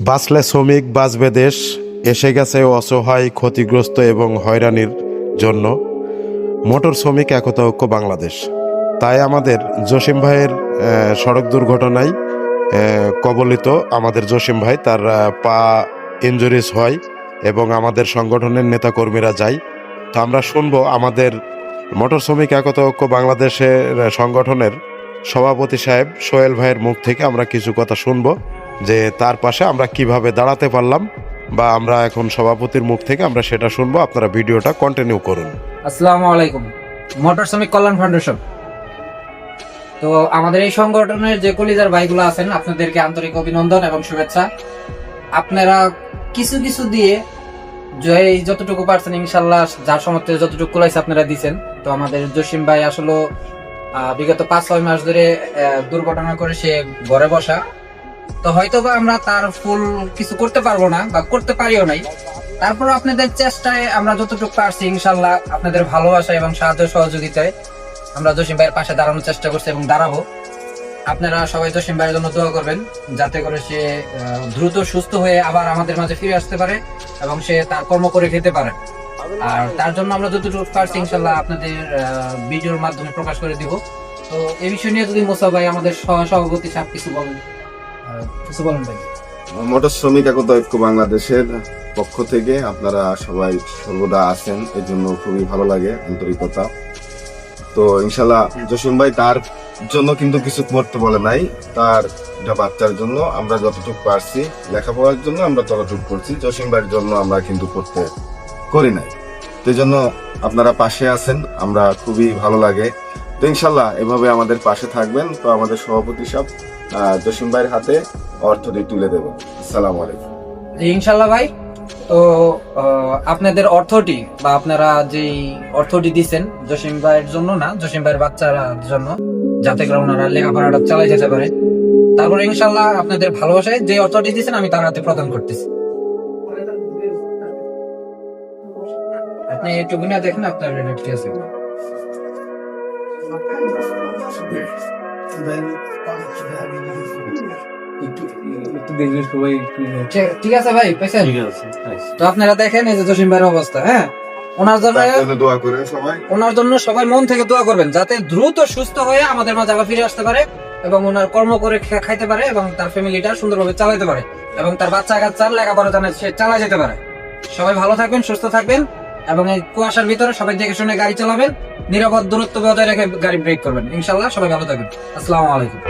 বাঁচলে শ্রমিক, বাঁচবে দেশ। এসে গেছে অসহায়, ক্ষতিগ্রস্ত এবং হয়রানির জন্য। মোটর শ্রমিক একতা ঐক্য বাংলাদেশ। তাই আমাদের জসিম ভাইয়ের সড়ক দুর্ঘটনায় কবলিত আমাদের জসিম ভাই। তার পা ইঞ্জুরিস হয় এবং আমাদের সংগঠনের নেতাকর্মীরা যায়। তো আমরা শুনব আমাদের মোটর শ্রমিক একতা ঐক্য বাংলাদেশের সংগঠনের সভাপতি সাহেব সোহেল ভাইয়ের মুখ থেকে আমরা কিছু কথা শুনব। যে তার পাশে আমরা কীভাবে দাঁড়াতে পারলাম বা আমরা এখন সভাপতির মুখ থেকে আমরা সেটা শুনব। আপনারা ভিডিওটা কন্টিনিউ করুন। আসসালামু আলাইকুম। মোটর শ্রমিক কল্যাণ ফাউন্ডেশন। তো আমাদের এই সংগঠনের যে কলিজার ভাইগুলো আছেন, আপনাদেরকে আন্তরিক অভিনন্দন এবং শুভেচ্ছা। আপনারা কিছু কিছু দিয়ে যতটুকু পারছেন, ইনশাল্লাহ যার সমর্থে যতটুকু কুলাইছে আপনারা দিছেন। তো আমাদের জসিম ভাই আসলে বিগত পাঁচ, ছয় মাস ধরে দুর্ঘটনা করে সে ঘরে বসা। তো হয়তো বা আমরা তার ফুল কিছু করতে পারব না বা করতে পারিও নাই। তারপর আপনাদের চেষ্টায় আমরা যতটুকু পারছি, ইনশাল্লাহ আপনাদের ভালোবাসা এবং সাহায্য সহযোগিতায় আমরা জসিম ভাইয়ের পাশে দাঁড়ানোর চেষ্টা করছি এবং দাঁড়াবো। আপনারা সবাই জসিম ভাইয়ের জন্য দোয়া করবেন, যাতে করে সে দ্রুত সুস্থ হয়ে আবার আমাদের মাঝে ফিরে আসতে পারে এবং সে তার কর্ম করে খেতে পারে। আর তার জন্য আমরা যতটুকু পারছি, ইনশাল্লাহ আপনাদের ভিডিওর মাধ্যমে প্রকাশ করে দিব। তো এই বিষয় নিয়ে যদি মোসা ভাই আমাদের সহ- সভাপতি সাহেব কিছু বলেন। কিছু বলেন ভাই। মোটর শ্রমিক একতা ঐক্য বাংলাদেশের পক্ষ থেকে আপনারা সবাই সর্বদা আছেন, এর জন্য খুবই ভালো লাগে আন্তরিকতা। তো ইনশাল্লাহ জসিম ভাই তার জন্য কিন্তু কিছু করতে বলে নাই, তার বাচ্চার জন্য আমরা যতটুকু পারছি, লেখাপড়ার জন্য আমরা ততটুকু করছি, জসিম ভাইয়ের জন্য আমরা কিন্তু করতে করি নাই। তো জন্য আপনারা পাশে আছেন, আমরা খুবই ভালো লাগে। তো ইনশাল্লাহ এভাবে আমাদের পাশে থাকবেন। তো আমাদের সভাপতি সাহেব জসিম ভাইয়ের হাতে অর্থটি তুলে দেবেন আসসালামু আলাইকুম। ইনশাল্লাহ ভাই। তো আপনাদের অর্থটি বা আপনারা যেই অর্থটি দিচ্ছেন জসিম ভাইয়ের জন্য না, জসিম ভাইয়ের বাচ্চার জন্য, যাতে করে ওনারা লেখাপড়াটা চালাই যেতে পারে। তারপরে ইনশাল্লাহ আপনাদের ভালোবাসায় যে অর্থটি দিচ্ছেন আমি তার হাতে প্রদান করতেছি। আপনি একটু দেখেন আপনার আছে। ঠিক- ঠিক আছে ভাই পেয়েছেন তো আপনারা দেখেন এই যে জসিম ভাইয়ের অবস্থা হ্যাঁ? ওনার জন্য দোয়া করে সবাই। ওনার জন্য সবাই মন থেকে দোয়া করবেন যাতে দ্রুত সুস্থ হয়ে আমাদের মাঝে আবার ফিরে আসতে পারে এবং ওনার কর্ম করে খাইতে পারে এবং তার ফ্যামিলিটা সুন্দরভাবে চালাতে পারে এবং তার বাচ্চা কাচ্চার লেখাপড়া জানে সে চালা যেতে পারে। সবাই ভালো থাকবেন সুস্থ থাকবেন। এবং এই কুয়াশার ভিতরে সবাই দেখে শুনে গাড়ি চালাবেন, নিরাপদ দূরত্ব বজায় রেখে গাড়ি ব্রেক করবেন। ইনশাল্লাহ সবাই ভালো থাকবেন। আসসালামু আলাইকুম।